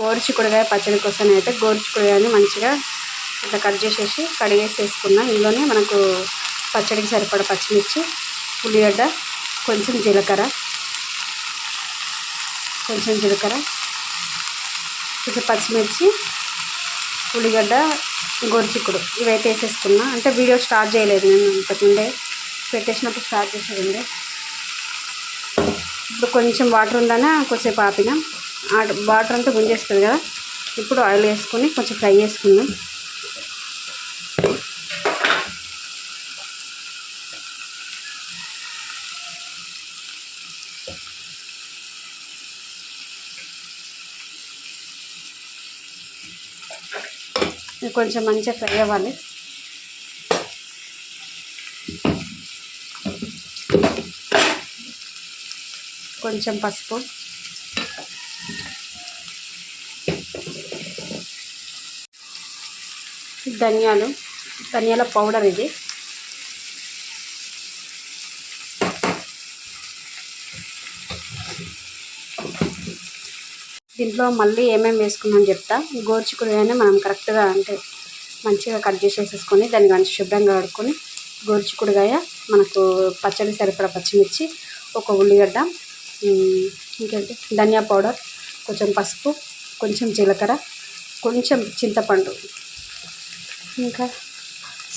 గోరుచిక్కుడుకాయ పచ్చడి కోసం అయితే గోరుచిక్కుడుకాయని మంచిగా ఇట్లా కట్ చేసేసి కడిగేసేసుకున్నా. ఇందులోనే మనకు పచ్చడికి సరిపడ పచ్చిమిర్చి ఉల్లిగడ్డ కొంచెం జీలకర్ర కొంచెం జీలకర్ర కొంచెం పచ్చిమిర్చి ఉల్లిగడ్డ గోరుచిక్కుడు ఇవైతే వేసేసుకున్నా. అంటే వీడియో స్టార్ట్ చేయలేదు నేను ఇంతకుముందే పెట్టేసినప్పుడు స్టార్ట్ చేసేది ఇప్పుడు కొంచెం వాటర్ ఉందనే కొంచెంసేపు ఆపినా. వాటర్ అంతా గుంజేస్తుంది కదా. ఇప్పుడు ఆయిల్ వేసుకొని కొంచెం ఫ్రై చేసుకుందాం. కొంచెం మంచిగా ఫ్రై అవ్వాలి. కొంచెం పసుపు. ధనియాలు ధనియాల పౌడర్ ఇది. దీంట్లో మళ్ళీ ఏమేమి వేసుకున్నాం చెప్తా. గోరుచిక్కుడుగానే మనం కరెక్ట్గా అంటే మంచిగా కట్ చేసేసుకొని దాన్ని మంచి శుభ్రంగా కడుక్కొని గోరుచిక్కుడుగాయ మనకు పచ్చడి సరిపడా పచ్చిమిర్చి ఒక ఉల్లిగడ్డ ఇంకేంటి? ధనియా పౌడర్ కొంచెం పసుపు కొంచెం జీలకర్ర కొంచెం చింతపండు. ఇంకా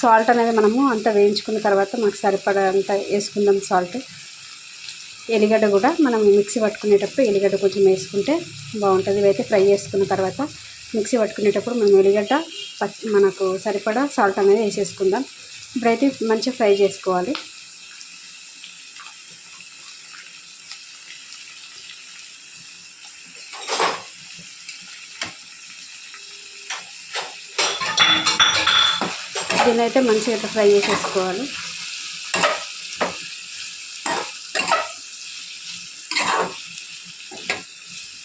సాల్ట్ అనేది మనము అంత వేయించుకున్న తర్వాత మనకు సరిపడంత వేసుకుందాం సాల్ట్. ఎల్లిగడ్డ కూడా మనం మిక్సీ పట్టుకునేటప్పుడు ఎల్లిగడ్డ కొంచెం వేసుకుంటే బాగుంటుంది. ఇవైతే ఫ్రై చేసుకున్న తర్వాత మిక్సీ పట్టుకునేటప్పుడు మనం ఎల్లిగడ్డ మనకు సరిపడా సాల్ట్ అనేది వేసేసుకుందాం. ఇప్పుడైతే మంచిగా ఫ్రై చేసుకోవాలి. చికెన్ అయితే మంచిగా ఇట్లా ఫ్రై చేసేసుకోవాలి.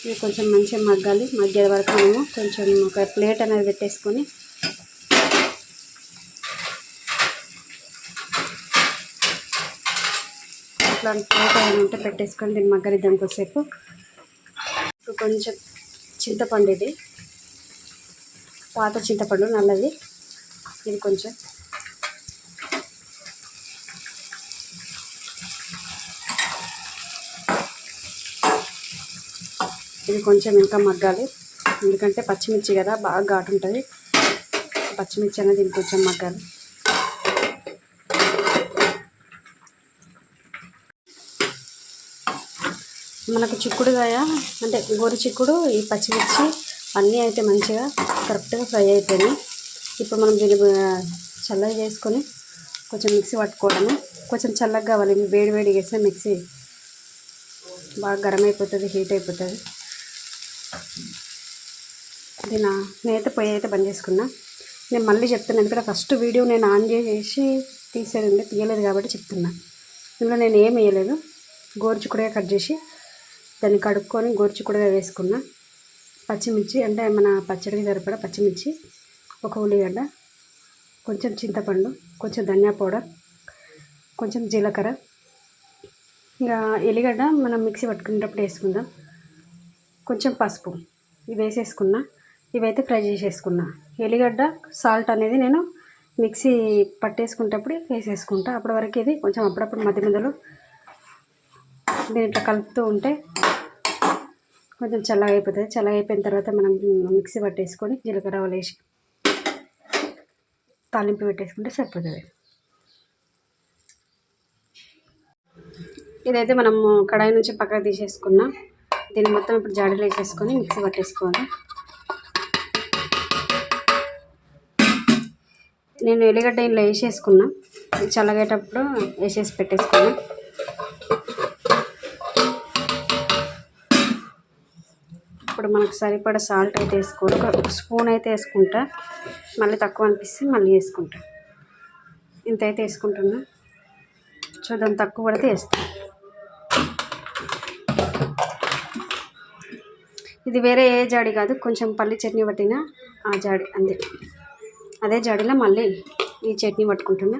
ఇది కొంచెం మంచిగా మగ్గాలి. మగ్గే వరకు మనము కొంచెం ఒక ప్లేట్ అనేది పెట్టేసుకొని ఇట్లాంటి ప్లేట్ ఏమైనా ఉంటే పెట్టేసుకొని దీన్ని మగ్గనిద్దాం కొద్దిసేపు. ఇప్పుడు కొంచెం చింతపండు ఇది. పాత చింతపండు నల్లది. ఇది కొంచెం. ఇది కొంచెం ఇంకా మగ్గాలి. ఎందుకంటే పచ్చిమిర్చి కదా బాగా ఘాటు ఉంటుంది. పచ్చిమిర్చి అనేది ఇంకొంచెం మగ్గాలి. మనకు చిక్కుడుగాయ అంటే గోరు చిక్కుడు ఈ పచ్చిమిర్చి అన్నీ అయితే మంచిగా కరెక్ట్గా ఫ్రై అయిపోయినాయి. ఇప్పుడు మనం దీన్ని చల్లగా చేసుకొని కొంచెం మిక్సీ పట్టుకోవడము. కొంచెం చల్లగా కావాలి వేడి వేడి వేస్తే మిక్సీ బాగా గరం అయిపోతుంది హీట్ అయిపోతుంది. దీని నా నేనైతే పొయ్యి అయితే బంద్ చేసుకున్నా. నేను మళ్ళీ చెప్తున్నాను ఎందుకంటే ఫస్ట్ వీడియో నేను ఆన్ చేసి తీసేది తీయలేదు కాబట్టి చెప్తున్నా. ఇందులో నేను ఏం వేయలేదు. గోరుచుకుడుగా కట్ చేసి దాన్ని కడుక్కొని గోరుచిక్కుడుగా వేసుకున్నా. పచ్చిమిర్చి అంటే మన పచ్చడికి సరిపడా పచ్చిమిర్చి. ఒక ఉల్లిగడ్డ కొంచెం చింతపండు కొంచెం ధనియా పౌడర్ కొంచెం జీలకర్ర. ఇంకా ఎల్లిగడ్డ మనం మిక్సీ పట్టుకునేటప్పుడు వేసుకుందాం. కొంచెం పసుపు ఇవి వేసేసుకున్నా ఇవైతే ఫ్రై చేసేసుకున్నా. ఎల్లిగడ్డ సాల్ట్ అనేది నేను మిక్సీ పట్టేసుకునేటప్పుడు వేసేసుకుంటా. అప్పటి వరకు ఇది కొంచెం అప్పుడప్పుడు మధ్య మధ్యలో దీని ఇట్లా కలుపుతూ ఉంటే కొంచెం చల్లగా అయిపోతుంది. చల్లగా అయిపోయిన తర్వాత మనం మిక్సీ పట్టేసుకొని జీలకర్ర వేసి తాలింపు పెట్టేసుకుంటే సరిపోతుంది. ఇదైతే మనం కడాయి నుంచి పక్కకు తీసేసుకున్నాం దీన్ని మొత్తం ఇప్పుడు జాడీలో వేసేసుకొని మిక్సీ పట్టేసుకోవాలి. నేను ఎల్లిగడ్డ ఇంట్లో వేసేసుకున్నా చల్లగేటప్పుడు వేసేసి పెట్టేసుకున్నా. ఇప్పుడు మనకు సరిపడ సాల్ట్ అయితే వేసుకోవాలి. ఒక స్పూన్ అయితే వేసుకుంటా. మళ్ళీ తక్కువ అనిపిస్తే మళ్ళీ వేసుకుంటా. ఇంత అయితే వేసుకుంటున్నా. చూద్దాం తక్కువ పడితే వేస్తాను ఇది వేరే ఏ జాడి కాదు కొంచెం పల్లి చట్నీ పట్టిన ఆ జాడి అంతే. అదే జాడీలో మళ్ళీ ఈ చట్నీ పట్టుకుంటున్నా.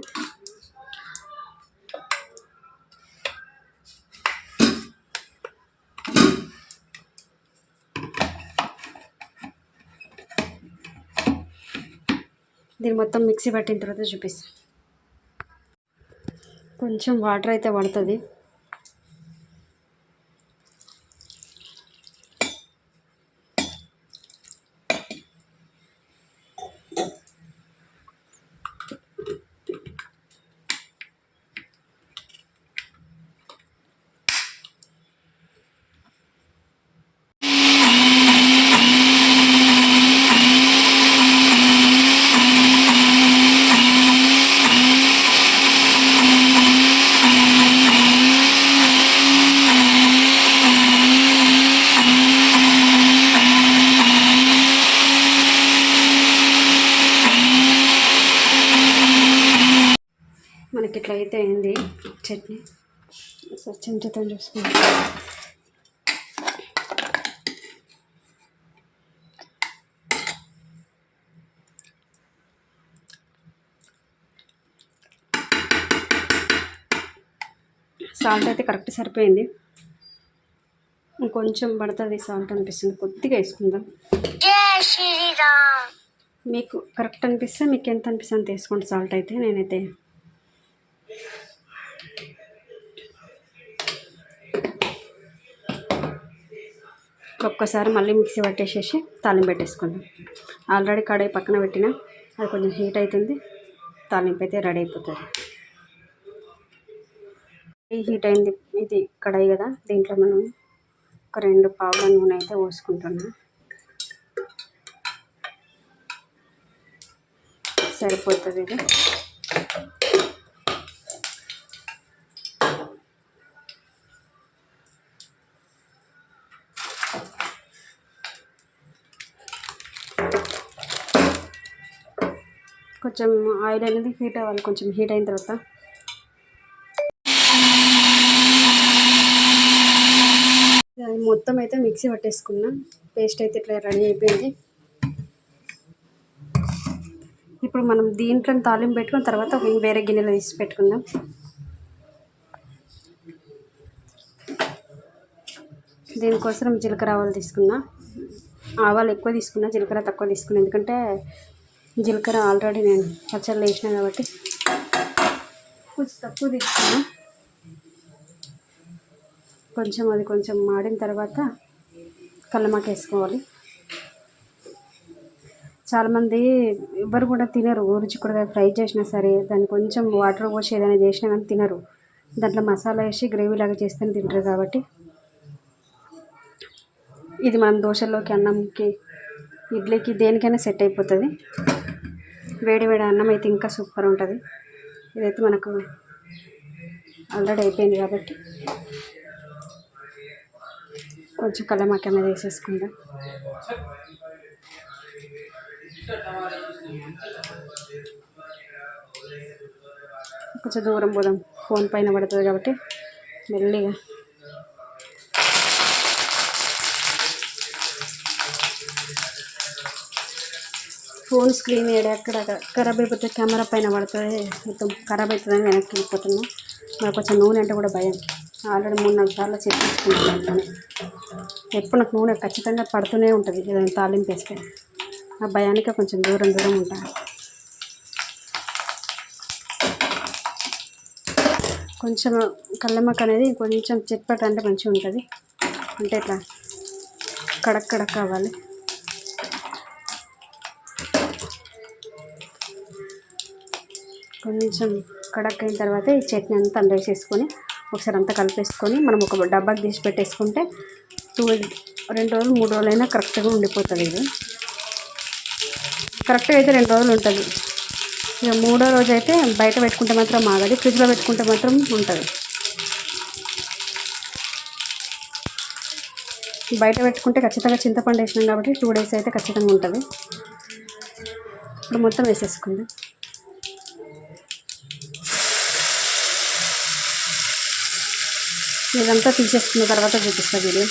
దీన్ని మొత్తం మిక్సీ పట్టిన తర్వాత చూపిస్తాను కొంచెం వాటర్ అయితే పడుతుంది. మనకి ఇట్లా అయితే అయింది. చట్నీ. ఒకసారి చెంచాతో చూసుకుంటాం సాల్ట్ అయితే కరెక్ట్ సరిపోయింది. ఇంకొంచెం పడుతుంది సాల్ట్ అనిపిస్తుంది. కొద్దిగా వేసుకుందాం. మీకు కరెక్ట్ అనిపిస్తే మీకు ఎంత అనిపిస్తే అంత వేసుకోండి సాల్ట్ అయితే నేనైతే. ఒక్కసారి మళ్ళీ మిక్సీ పట్టేసేసి తాలింపు పెట్టేసుకుందాం. ఆల్రెడీ కడాయి పక్కన పెట్టిన అది కొంచెం హీట్ అవుతుంది తాలింపు అయితే రెడీ అయిపోతుంది. ఈ హీట్ అయింది ఇది కడాయి కదా దీంట్లో మనం ఒక రెండు పావుల నూనె అయితే పోసుకుంటున్నాం. సరిపోతుంది ఇది. కొంచెం ఆయిల్ అనేది హీట్ అవ్వాలి కొంచెం హీట్ అయిన తర్వాత. అది మొత్తం అయితే మిక్సీ పట్టేసుకున్నా. పేస్ట్ అయితే ఇట్లా రెడీ అయిపోయింది. ఇప్పుడు మనం దీంట్లో తాలింపు పెట్టుకున్న తర్వాత వేరే గిన్నెలో తీసి పెట్టుకుందాం. దీనికోసం జీలకర్ర ఆవాలు తీసుకున్నా. ఆవాలు ఎక్కువ తీసుకున్నా జీలకర్ర తక్కువ తీసుకున్నా. ఎందుకంటే జీలకర్ర ఆల్రెడీ నేను పచ్చళ్ళు వేసిన కాబట్టి కొంచెం తక్కువ తీసుకున్నా. కొంచెం అది కొంచెం మాడిన తర్వాత కల్లమాక వేసుకోవాలి. చాలామంది ఎవరు కూడా తినరు. ఊరిచిక్కుడుగా ఫ్రై చేసినా సరే దాన్ని కొంచెం వాటర్ పోసి ఏదైనా చేసినా కానీ తినరు. దాంట్లో మసాలా వేసి గ్రేవీ లాగా చేస్తేనే తింటారు కాబట్టి. ఇది మనం దోశల్లోకి అన్నంకి ఇడ్లీకి దేనికైనా సెట్ అయిపోతుంది. వేడి వేడి అన్నం అయితే ఇంకా సూపర్ ఉంటుంది. ఇదైతే మనకు ఆల్రెడీ అయిపోయింది కాబట్టి కొంచెం కల్లమాక మీద వేసేసుకుందాం. కొంచెం దూరం పోదాం. ఫోన్ పైన పడుతుంది కాబట్టి మెల్లిగా. ఫోన్ స్క్రీన్ ఎక్కడ ఖరాబ్ అయిపోతే కెమెరా పైన పడుతుంది మొత్తం ఖరాబ్ అవుతుందని వెనక్కి వెళ్ళిపోతున్నా. నాకు కొంచెం నూనె అంటే కూడా భయం. ఆల్రెడీ మూడు నాలుగు సార్లు చెప్పించుకున్నాను ఎప్పుడు నాకు నూనె ఖచ్చితంగా పడుతూనే ఉంటుంది ఏదైనా తాలింపు వేస్తే. ఆ భయానికి కొంచెం దూరం దూరం ఉంటాను కొంచెం కళ్ళమ్మక అనేది కొంచెం చిట్పట అంటే మంచిగా ఉంటుంది అంటే ఇట్లా కడక్కడక్ కావాలి కొంచెం కడక్ అయిన తర్వాత ఈ చట్నీ అంతా అందులో వేసేసుకొని ఒకసారి అంతా కలిపేసుకొని మనం ఒక డబ్బాకి తీసి పెట్టేసుకుంటే టూ రెండు రోజులు మూడు రోజులైనా కరెక్ట్గా ఉండిపోతుంది ఇది. కరెక్ట్గా అయితే రెండు రోజులు ఉంటుంది. ఇక మూడో రోజు అయితే బయట పెట్టుకుంటే మాత్రం ఆగది ఫ్రిడ్జ్లో పెట్టుకుంటే మాత్రం ఉంటుంది. బయట పెట్టుకుంటే ఖచ్చితంగా చింతపండు వేసినాం కాబట్టి టూ డేస్ అయితే ఖచ్చితంగా ఉంటుంది. ఇప్పుడు మొత్తం వేసేసుకుందాం. ఇదంతా తీసేసుకున్న తర్వాత చూపిస్తా వీడియో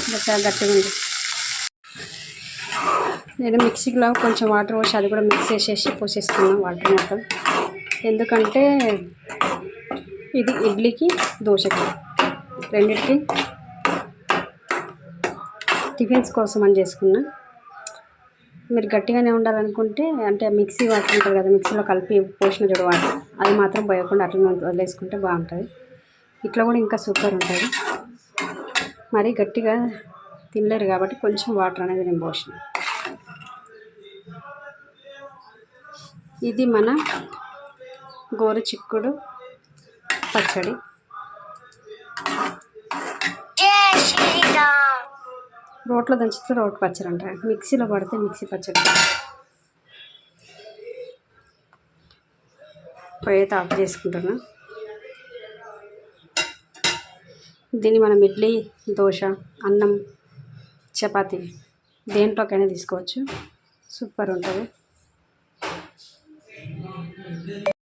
ఇంకా చాలా గట్టిగా ఉంది. నేను మిక్సీలో కొంచెం వాటర్ పోసి అది కూడా మిక్స్ చేసేసి పోసేసుకున్నాను వాటర్ మొత్తం. ఎందుకంటే ఇది ఇడ్లీకి దోశకి రెండింటికి టిఫిన్స్ కోసం అని చేసుకున్నా. మీరు గట్టిగానే ఉండాలనుకుంటే అంటే మిక్సీ వాటర్ ఉంటుంది కదా మిక్సీలో కలిపి పోసిన చూడ వాటర్ అది మాత్రం పోయకుండా అట్లనే వదిలేసుకుంటే బాగుంటుంది. ఇట్లా కూడా ఇంకా సూపర్ ఉంటుంది. మరీ గట్టిగా తినలేరు కాబట్టి కొంచెం వాటర్ అనేది నేను పోసిన. ఇది మన గోరు చిక్కుడు పచ్చడి. రోట్లో దంచితే రోట్ పచ్చడి అంటారు. మిక్సీలో పడితే మిక్సీ పచ్చడి. పొయ్యి ఆఫ్ చేసుకుంటున్నా. దీన్ని మనం ఇడ్లీ దోశ అన్నం చపాతి దేంట్లోకైనా తీసుకోవచ్చు. సూపర్ ఉంటుంది.